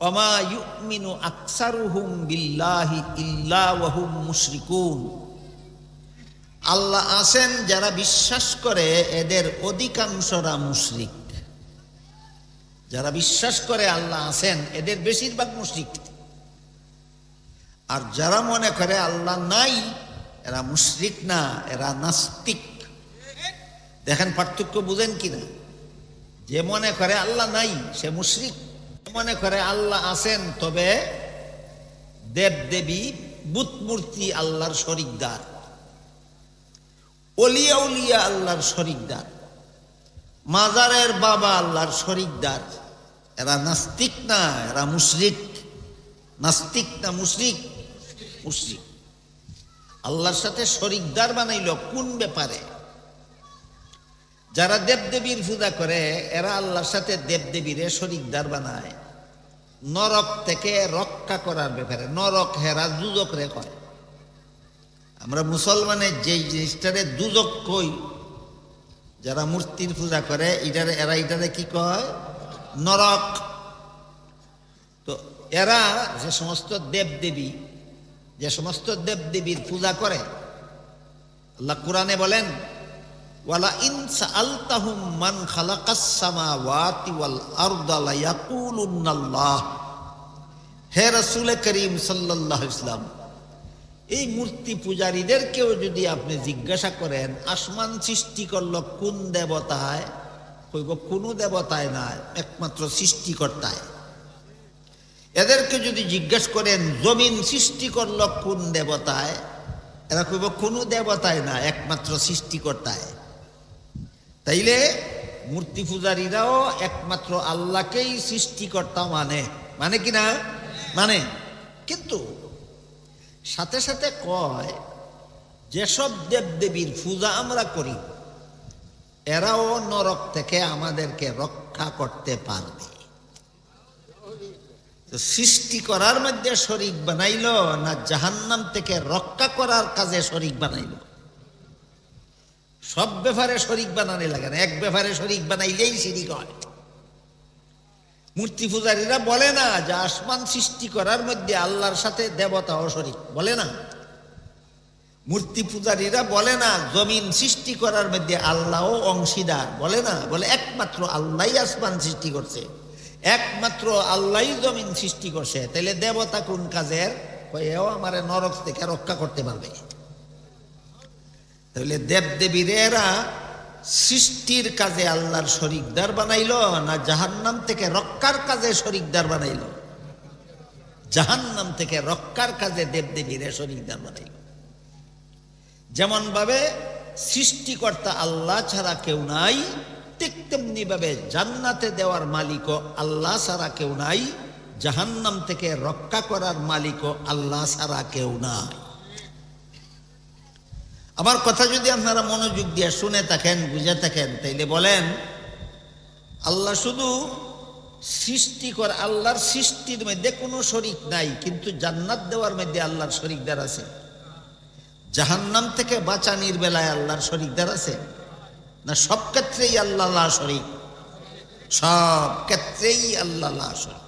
ওমা ইউমিনু আকসারুহুম বিল্লাহি ইল্লা মুশরিকুন। আল্লাহ আছেন যারা বিশ্বাস করে, এদের অধিকাংশরা মুশরিক। যারা বিশ্বাস করে আল্লাহ আছেন, এদের বেশিরভাগ মুশরিক। আর যারা মনে করে আল্লাহ নাই, এরা মুশরিক না, এরা নাস্তিক। দেখেন পার্থক্য বুঝেন কিনা? যে মনে করে আল্লাহ নাই, সে মুশরিক। মনে করে আল্লাহ আছেন, তবে দেব দেবী বুত মূর্তি আল্লাহর শরিকদার। অলিয়া উলিয়া আল্লাহর শরিকদার। মাজারের বাবা আল্লাহর শরিকদার। এরা নাস্তিক না, এরা মুশরিক। নাস্তিক না মুশরিক? মুশরিক। আল্লাহর সাথে শরিকদার বানাইল কোন ব্যাপারে? যারা দেবদেবীর পূজা করে, এরা আল্লাহর সাথে দেবদেবীরে শরিকদার বানায়। নরক থেকে রক্ষা করার ব্যাপারে, নরক হেরা দুজক রে কয়। আমরা মুসলমানের যেই জিনিসটারে দুজক কই, যারা মূর্তির পূজা করে, এটারে, এরা এটারে কি কয়? নরক। তো এরা যে সমস্ত দেবদেবী, যে সমস্ত দেবদেবীর পূজা করে, আল্লাহ কোরআনে বলেন ওয়ালা ইন সাআলতাহুম মান খালাকাস সামাওয়াতি ওয়াল আরদা লা ইয়াকুলুন্নাল্লাহ হে রাসূল করিম সাল্লাল্লাহু ইসলাম এই মূর্তি পূজারীদেরকেও যদি আপনি জিজ্ঞাসা করেন, আসমান সৃষ্টি করল কোন দেবতায়? কইব, কোনো দেবতায় না একমাত্র সৃষ্টিকর্তায়। এদেরকে যদি জিজ্ঞেস করেন, জমিন সৃষ্টি করল কোন দেবতায়? এরা কইব, কোনো দেবতায় না একমাত্র সৃষ্টিকর্তায়। তাইলে মূর্তি পূজারীরাও একমাত্র আল্লাহকেই সৃষ্টিকর্তা মানে। মানে কি না? মানে। কিন্তু সাথে সাথে কয়, যেসব দেবদেবীর পূজা আমরা করি, এরাও নরক থেকে আমাদেরকে রক্ষা করতে পারবে। সৃষ্টি করার মধ্যে শরিক বানাইল না জাহান্নাম থেকে রক্ষা করার কাজে শরিক বানাইল? সব ব্যাপারে শরিক বানানে লাগে না। এক ব্যাপারে শরিক বানাইলেই শিরিক হয় মূর্তি পূজারীরা বলে না যে আসমান সৃষ্টি করার মধ্যে আল্লাহর সাথে দেবতা অশরিক বলে না। মূর্তি পূজারীরা বলে না জমিন সৃষ্টি করার মধ্যে আল্লাহ অংশীদার। বলে না। বলে একমাত্র আল্লাহ আসমান সৃষ্টি করছে। একমাত্র আল্লাহ জমিন সৃষ্টি করছে। তাহলে দেবতা কোন কাজের? এও আমার নরক থেকে রক্ষা করতে পারবে। তাহলে দেবদেবীরা সৃষ্টির কাজে আল্লাহর শরিকদার বানাইল না জাহান্নাম থেকে রক্ষার কাজে শরিকদার বানাইল? জাহান্নাম থেকে রক্ষার কাজে দেবদেবীরে শরিকদার বানাইল। যেমন ভাবে সৃষ্টিকর্তা আল্লাহ ছাড়া কেউ নাই, ঠিক তেমনি ভাবে জান্নাতে দেওয়ার মালিকও আল্লাহ ছাড়া কেউ নাই, জাহান্নাম থেকে রক্ষা করার মালিকও আল্লাহ ছাড়া কেউ নাই। আমার কথা যদি আপনারা মনোযোগ দিয়ে শুনে থাকেন, বুঝে থাকেন, তাইলে বলেন, আল্লাহ শুধু সৃষ্টি কর, আল্লাহর সৃষ্টির মধ্যে কোনো শরিক নাই, কিন্তু জান্নাত দেওয়ার মধ্যে আল্লাহর শরিকদার আছে। জাহান্নাম থেকে বাঁচানির বেলায় আল্লাহর শরিকদার আছে। না, সব ক্ষেত্রেই আল্লাহ শরিক। সব ক্ষেত্রেই আল্লাহ শরিক।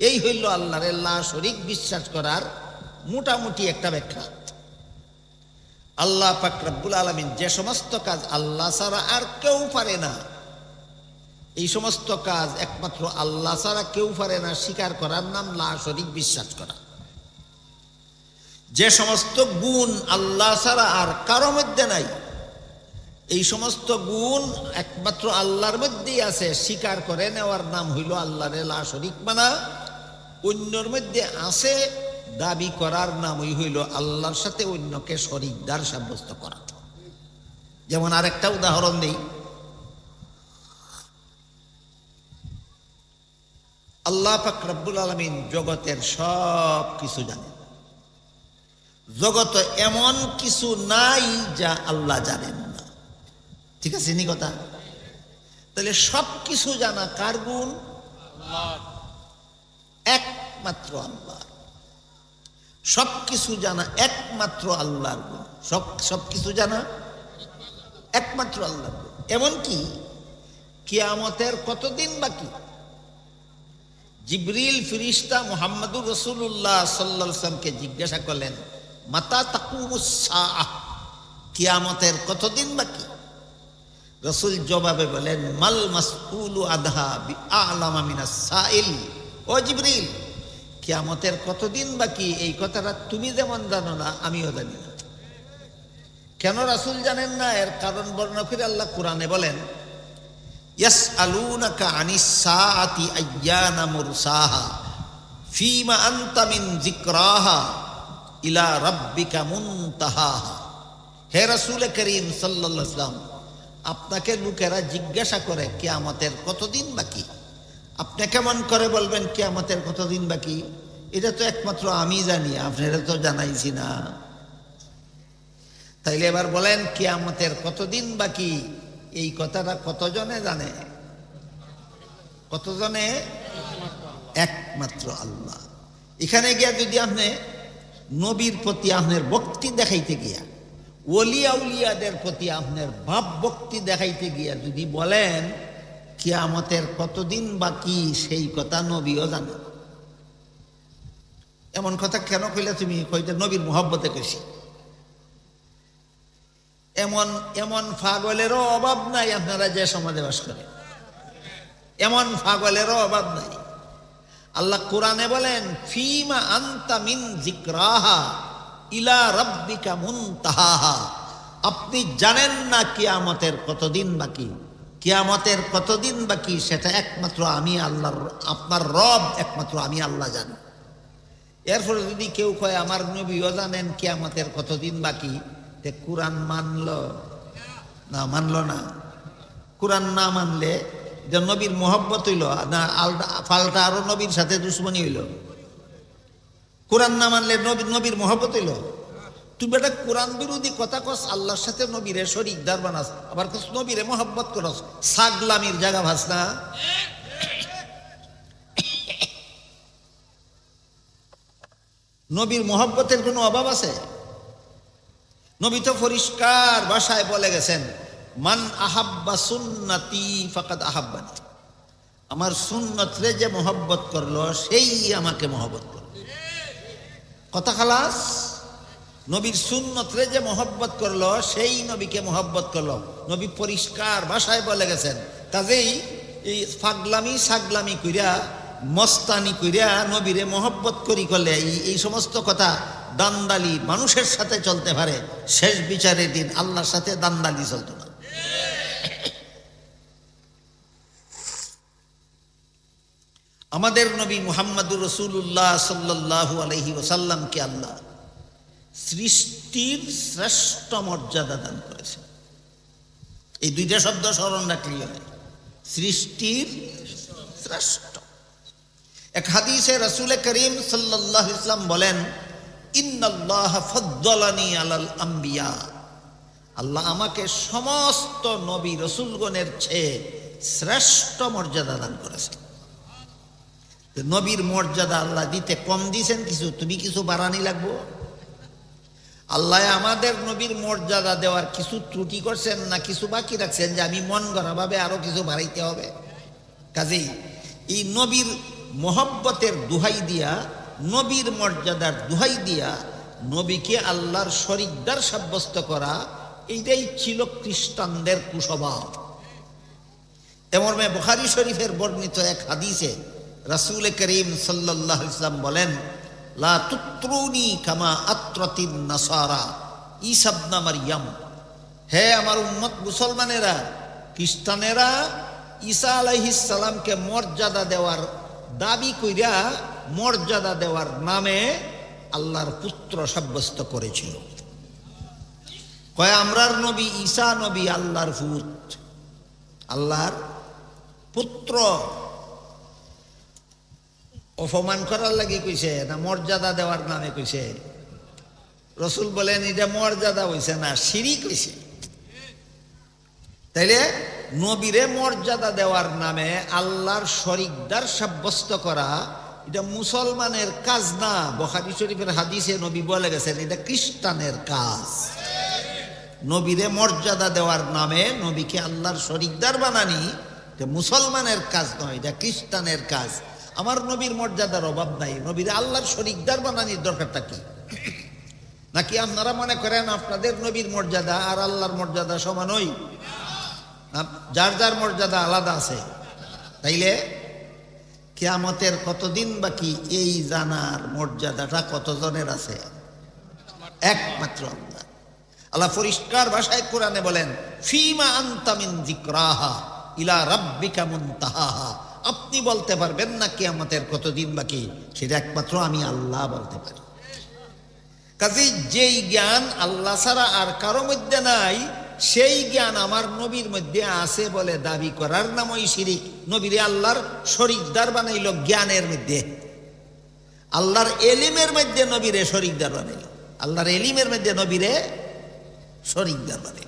এই হইল আল্লাহর আল্লাহ শরিক বিশ্বাস করার মোটামুটি একটা ব্যাখ্যা। আল্লাহ পাকরাবুল আলমিন যে সমস্ত কাজ আল্লাহ ছাড়া আর কেউ পারে না। এই সমস্ত কাজ একমাত্র আল্লাহ ছাড়া কেউ পারে না, স্বীকার করার নাম লা শরিক, বিশ্বাস করা। যে সমস্ত গুণ আল্লাহ ছাড়া আর কারও মধ্যে নাই, এই সমস্ত গুণ একমাত্র আল্লাহর মধ্যেই আছে, স্বীকার করে নেওয়ার নাম হইল আল্লাহর লা শরিক মানা। অন্যর মধ্যে আছে দাবি করার নামই হইল আল্লাহর সাথে অন্যকে শরিকদার সাব্যস্ত করা। যেমন আরেকটা উদাহরণ দিই। আল্লাহ পাক রব্বুল আলমিন জগতের সব কিছু জানেন। জগত এমন কিছু নাই যা আল্লাহ জানেন না। ঠিক আছে নি কথা? তাহলে সব কিছু জানা কার গুণ? একমাত্র আল্লাহ। সব কিছু জানা একমাত্র আল্লাহর গুণ। সব সব কিছু জানা একমাত্র আল্লাহর গুণ। এমনকি কিয়ামতের কতদিন বাকি? জিবরিল ফিরিস্তা মোহাম্মদুর রসুল্লাহ সাল্লামকে জিজ্ঞাসা করলেন, মাতা তাকুমুসা কিয়ামতের কতদিন বাকি? রসুল জবাবে বলেন, মাল মাসউলু আদহা বি আলামা মিনাস সাইল। ও জিবরিল কিয়ামতের কতদিন বাকি? এই কথাটা তুমি যেমন জানো না, আমিও জানি না। কেন রাসুল জানেন না? এর কারণ বর্ণনা করে আল্লাহ কোরআনে বলেন ইয়াস আলুনাকা আনিস সাআতি আইয়ানা মুরসাহা, ফিমা আনতা মিন যিকরাহা ইলা রাব্বিকা মুনতাহাহা। হে রাসূল করিম সাল্লাল্লাহু আপনাকে লোকেরা জিজ্ঞাসা করে, কিয়ামতের কতদিন বাকি? আপনি কেমন করে বলবেন কিয়ামতের কতদিন বাকি? এটা তো একমাত্র আমি জানি, আপনারা তো জানাইছি না। তাইলে এবার বলেন, কিয়ামতের কতদিন বাকি? এই কথাটা কতজনে জানে? কতজনে? একমাত্র আল্লাহ। এখানে গিয়া যদি আপনি নবীর প্রতি আপনার ভক্তি দেখাইতে গিয়া, ওলিয়া উলিয়াদের প্রতি আপনার ভাব ভক্তি দেখাইতে গিয়া যদি বলেন কিয়ামতের কতদিন বাকি সেই কথা নবীও জানে। এমন কথা কেন কইলে তুমি? কইতে নবীর মোহব্বতে কইছি। এমন এমন ফাগলেরও অভাব নাই আপনারা যে সমাজে বাস করে। এমন ফাগলেরও অভাব নাই। আল্লাহ কোরআনে বলেন, ফিমা আন্তা মিন জিক্রাহা ইলা রব্বিকা মুনতাহাহা। আপনি জানেন না কিয়ামতের কতদিন বাকি। কিয়ামতের কতদিন বাকি সেটা একমাত্র আমি আল্লাহর, আপনার রব একমাত্র আমি আল্লাহ জানি। এরপরে যদি কেউ কয়, আমার নবীও জানেন কিয়ামতের কতদিন বাকি? তে কোরআন মানল। না মানল না। কোরআন না মানলে যে নবীর মোহব্বত হইল, না আলটা ফালটা আরও নবীর সাথে দুশ্মনী হইল। কোরআন না মানলে নবী, নবীর মোহব্বত হইল। তুই একটা কোরআন বিরোধী কথা কস, আল্লাহর সাথে নবীরে শরিক দার বানাস আবার কস, নবীরে মোহব্বত করস। সাগলামির জায়গা ভাস না? নবীর মোহব্বতের কোনো অভাব আছে? নবী তো পরিষ্কার ভাষায় বলে গেছেন, মান আহাব্বা সুন্নাতি ফাকাদ আহাব্বানি। আমার সুন্নতরে যে মোহব্বত করল, সেই আমাকে মোহব্বত করল। কথা খালাস? নবীর সুন্নতরে যে মোহব্বত করল, সেই নবীকে মোহব্বত করল। নবী পরিষ্কার ভাষায় বলে গেছেন কাজেই এই ফাগলামি সাগলামি কইরা, মস্তানি কইরা নবীরে মোহব্বত করি করলে এই সমস্ত কথা দান্দালি মানুষের সাথে চলতে পারে। শেষ বিচারের দিন আল্লাহর সাথে দান্দালি চলতো না। আমাদের নবী মুহাম্মদুর রসুল্লাহ সাল্লাহ আলহি ওসাল্লামকে আল্লাহ সৃষ্টির শ্রেষ্ঠ মর্যাদা দান করেছেন এই দুইটা শব্দ স্মরণ রাখলি হয় সৃষ্টির শ্রেষ্ঠ। এক হাদিসে রসুল করিম সাল্লাহ ইসলাম বলেন, ইন্নাল্লাহ ফদ্দলানি আলাল আম্বিয়া। আল্লাহ আমাকে সমস্ত নবী রসুলগণের চেয়ে শ্রেষ্ঠ মর্যাদা দান করেছেন। নবীর মর্যাদা আল্লাহ দিতে কম দিছেন কিছু, তুমি কিছু বাড়ানি লাগবো? আল্লাহ আমাদের নবীর মর্যাদা দেওয়ার কিছু ত্রুটি করছেন না কিছু বাকি রাখছেন যে আমি মন গড়া ভাবে আরও কিছু বাড়াইতে হবে। কাজেই এই নবীর মোহব্বতের দুহাই দিয়া, নবীর মর্যাদার দুহাই দিয়া নবীকে আল্লাহর শরিকদার সাব্যস্ত করা, এইটাই ছিল খ্রিস্টানদের কুস্বভাব এমন মেয়ে বুখারি শরীফের বর্ণিত এক হাদিসে রাসুল করিম সাল্লাহ ইসলাম বলেন লা তুত্রুনি কামা আত্রতিন নাসারা। ইসাবনা মারিয়াম হে আমার উম্মত মুসলমানেরা, খ্রিস্টানেরা, ঈসা আলাইহিস সালামকে মর্যাদা দেওয়ার দাবি কইরা মর্যাদা দেওয়ার নামে আল্লাহর পুত্র সাব্যস্ত করেছিল। কয়, আমরার নবী, ঈসা নবী আল্লাহর পুত, আল্লাহর পুত্র। অপমান করার লাগে কইছে, না মর্যাদা দেওয়ার নামে কইছে। রসুল বলেন, এটা মর্যাদা হইছে না সিঁড়ি কইছে তাইলে নবীরে মর্যাদা দেওয়ার নামে আল্লাহর শরিকদার সাব্যস্ত করা, এটা মুসলমানের কাজ না। বখারি শরীফের হাদিসে নবী বলে গেছেন, এটা খ্রিস্টানের কাজ। নবীরে মর্যাদা দেওয়ার নামে নবীকে আল্লাহর শরিকদার বানানি, এটা মুসলমানের কাজ নয়, এটা খ্রিস্টানের কাজ। আমার নবীর মর্যাদার অভাব নাই। নবীর আল্লাহর শরিকদার বানানির দরকারটা কি? নাকি আপনারা মনে করেন আপনাদের নবীর মর্যাদা আর আল্লাহর মর্যাদা সমানই না, যার যার মর্যাদা আলাদা আছে। তাইলে কেয়ামতের কতদিন বাকি এই জানার মর্যাদাটা কতজনের আছে? একমাত্র আল্লাহ। আল্লাহ পরিষ্কার ভাষায় কোরআনে বলেন ফিমা আন্তামিন জিক্রাহা ইলা রাব্বিকা মুনতাহাহা। আপনি বলতে পারবেন না আমাদের কতদিন বাকি, সেটা একমাত্র আমি আল্লাহ বলতে পারি। কাজেই যেই জ্ঞান আল্লাহ ছাড়া আর কারও মধ্যে নাই, সেই জ্ঞান আমার নবীর মধ্যে আছে বলে দাবি করার নামই শিরিক। নবীর আল্লাহর শরিকদার বানাইল জ্ঞানের মধ্যে। আল্লাহর এলিমের মধ্যে নবীরে শরিকদার বানাইল। আল্লাহর এলিমের মধ্যে নবীরে শরিকদার বানাইল।